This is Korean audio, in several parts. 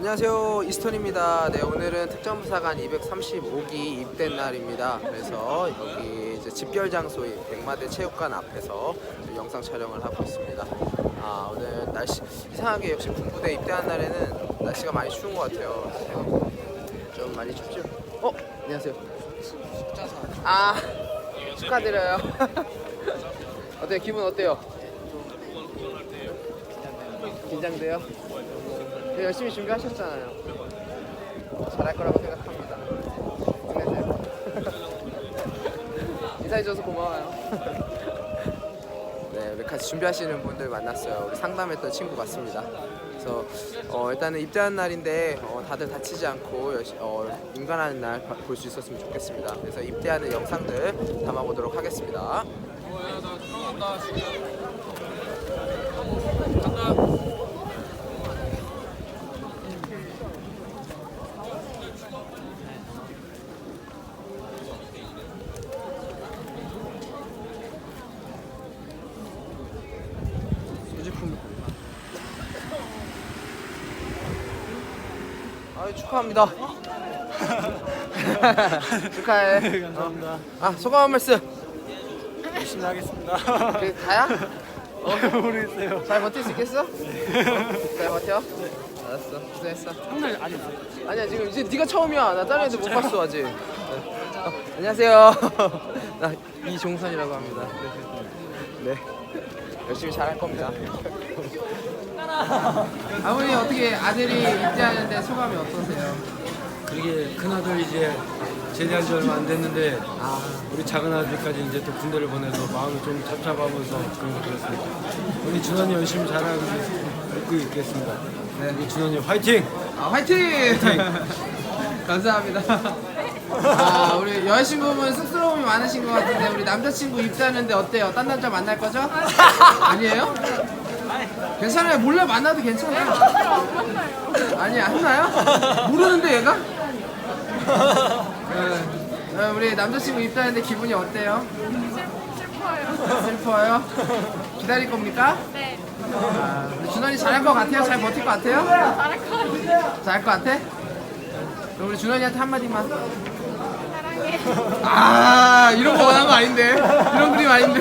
안녕하세요 이스톤입니다. 네 오늘은 특전부사관 235기 입대 날입니다. 그래서 여기 이제 집결 장소인 백마대 체육관 앞에서 영상 촬영을 하고 있습니다. 아 오늘 날씨 이상하게 역시 군부대 입대한 날에는 날씨가 많이 추운 것 같아요. 좀 많이 춥죠? 어 안녕하세요. 아 축하드려요. 어때요 기분 어때요? 긴장돼요? 네, 열심히 준비하셨잖아요. 어, 잘할 거라고 생각합니다. 힘내세요. 인사해줘서 고마워요. 네, 우리 같이 준비하시는 분들 만났어요. 우리 상담했던 친구 같습니다. 그래서 어, 일단은 입대하는 날인데 어, 다들 다치지 않고 열시, 어, 인간하는 날 볼 수 있었으면 좋겠습니다. 그래서 입대하는 영상들 담아보도록 하겠습니다. 수지품. 아 축하합니다. 축하해. 감사합니다. 아 소감 한 말씀. 열심히 하겠습니다. 그 다야? 어? 모르겠어요. 잘 버틸 수 있겠어? 어? 잘 버텨? 알았어. 고생했어. 한날 아니었어요. 아니야 지금 이제 네가 처음이야. 나 다른 애들 못 봤어 아직. 네. 어, 안녕하세요. 나 이종선이라고 합니다. 네. 네. 열심히 잘할 겁니다. 아버님 어떻게 아들이 입대하는데 소감이 어떠세요? 그게 큰아들 이제 제대한 지 얼마 안 됐는데 우리 작은 아들까지 이제 또 군대를 보내서 마음이 좀 착잡하면서 그런 거 그렇습니다. 우리 준원이 열심히 잘하고 있고 있겠습니다. 네. 우리 준원이 화이팅! 아 화이팅! 감사합니다. 아 우리 여자친구분 쑥스러움이 많으신 것 같은데 우리 남자친구 입대하는데 어때요? 딴 남자 만날 거죠? 아니에요? 괜찮아요. 몰래 만나도 괜찮아요. 아니 안 나요? 모르는데 얘가? 네. 네, 우리 남자친구 입대하는데 기분이 어때요? 슬퍼요. 슬퍼요? 기다릴 겁니까? 네, 아, 우리 준원이 잘할 것 같아요? 잘 버틸 것 같아요? 잘할 것 같아요. 잘할 것 같아? 그럼 우리 준원이한테 한마디만. 아 이런 거 원한 거 아닌데 이런 그림 아닌데.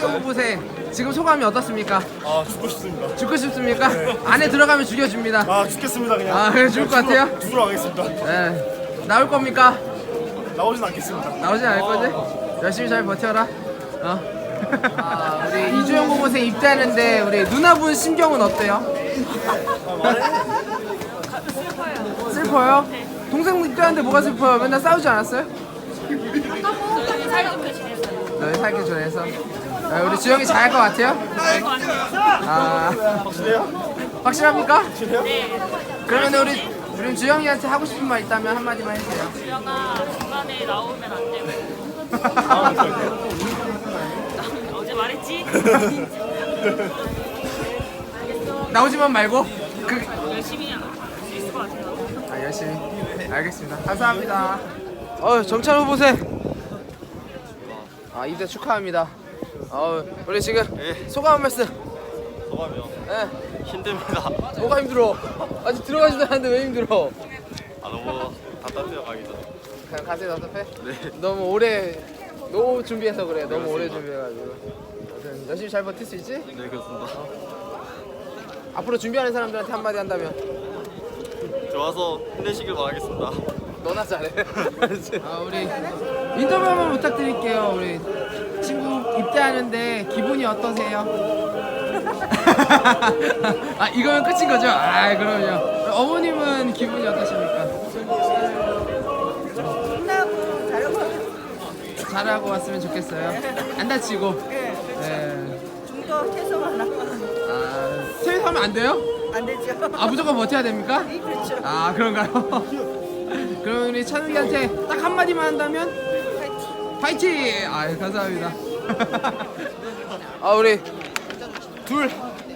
후보생 지금 소감이 어떻습니까? 아 죽고 싶습니다. 죽고 싶습니까? 안에 들어가면 죽여줍니다. 아 죽겠습니다 그냥. 아, 그래, 죽을 것 같아요? 죽으러 가겠습니다. 네. 나올 겁니까? 나오진 않겠습니다. 나오진 않을 거지? 열심히 잘 버텨라. 어. 아, 우리 이주영 후보생 입대하는데 우리 누나분 심경은 어때요? 슬퍼요. 동생 입대하는데 뭐가 슬퍼요? 맨날 싸우지 않았어요? 너희 살기 전에서. 아, 우리 주영이 잘할 것 같아요? 아, 확실해요? 확실합니까? 네. 그러면 우리 우리 주영이한테 하고 싶은 말 있다면 한마디만 해주세요. 주영아 중간에 나오면 안 되고. 어제 말했지? 나오지만 말고 그 열심히 할 수 있을 것 같아요. 아, 열심히. 알겠습니다. 감사합니다. 어, 정찬 후보생. 아, 입대 축하합니다. 어, 우리 지금 소감 한 말씀. 소감이요? 예. 힘듭니다. 뭐가 힘들어? 아직 들어가지도 않았는데 왜 힘들어? 아 너무 답답해요 가기 전에. 그냥 가세요, 답답해? 네. 너무 오래 너무 준비해서 그래. 너무 오래 준비해가지고. 아무튼 열심히 잘 버틸 수 있지? 네 그렇습니다. 앞으로 준비하는 사람들한테 한마디 한다면 좋아서 힘내시길 바라겠습니다. 너나 잘해. 아, 우리 인터뷰 한번 부탁드릴게요. 우리 친구 입대하는데 기분이 어떠세요? 아 이거면 끝인 거죠? 아 그럼요. 어머님은 기분이 어떠십니까? 잘하고 왔으면 좋겠어요. 안 다치고. 네. 중도 최소한 아 세입하면 안 돼요? 안 되죠. 아 무조건 버텨야 됩니까? 그렇죠. 아 그런가요? 그럼 우리 찬욱이한테 딱 한마디만 한다면? 파이팅! 아 감사합니다 아 우리 둘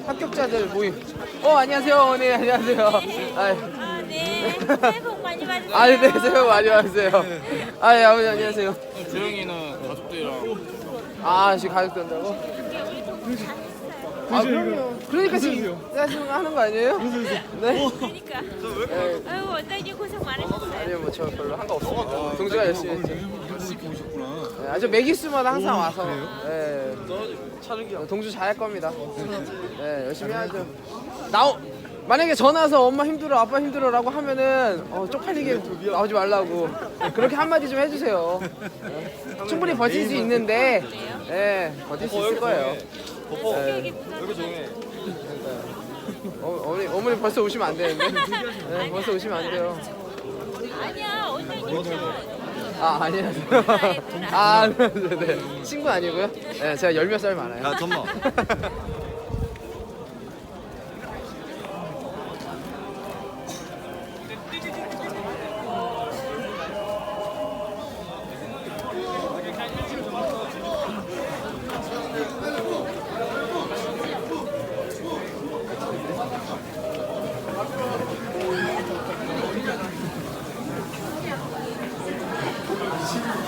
합격자들 모임 어 안녕하세요 네 안녕하세요 아, 아, 네. 새해 복 많이 받으세요. 아 네, 새해 복 많이 받으세요 아 예, 아버지 안녕하세요 재영이는 가족들이랑 아 지금 가족들 온다고? 아 그럼요. 그러니까 지금 하시는 거 하는 거 아니에요? 네. 그러니까. 네. 아유 원장님 고생 많으셨어요. 아니요 뭐 저 별로 한 거 없습니다. 동주가 열심히 했죠. 네, 아주 매기수마다 항상 와서 네. 동주 잘할 겁니다. 네 열심히 하죠. 나오 만약에 전화 와서 엄마 힘들어 아빠 힘들어라고 하면은 어, 쪽팔리게 나오지 말라고 네, 그렇게 한마디 좀 해주세요. 네. 충분히 버틸 수 있는데 네, 버틸 수 있을 거예요. 부산. 여기 조용해. 어, 어머니 어머니 벌써 오시면 안 되는데. 네, 벌써 오시면 안 돼요. 아니야 원장님 저아 아니요. 아 네 네 친구 아니고요. 네 제가 열 몇 살 많아요. 야, 잠만.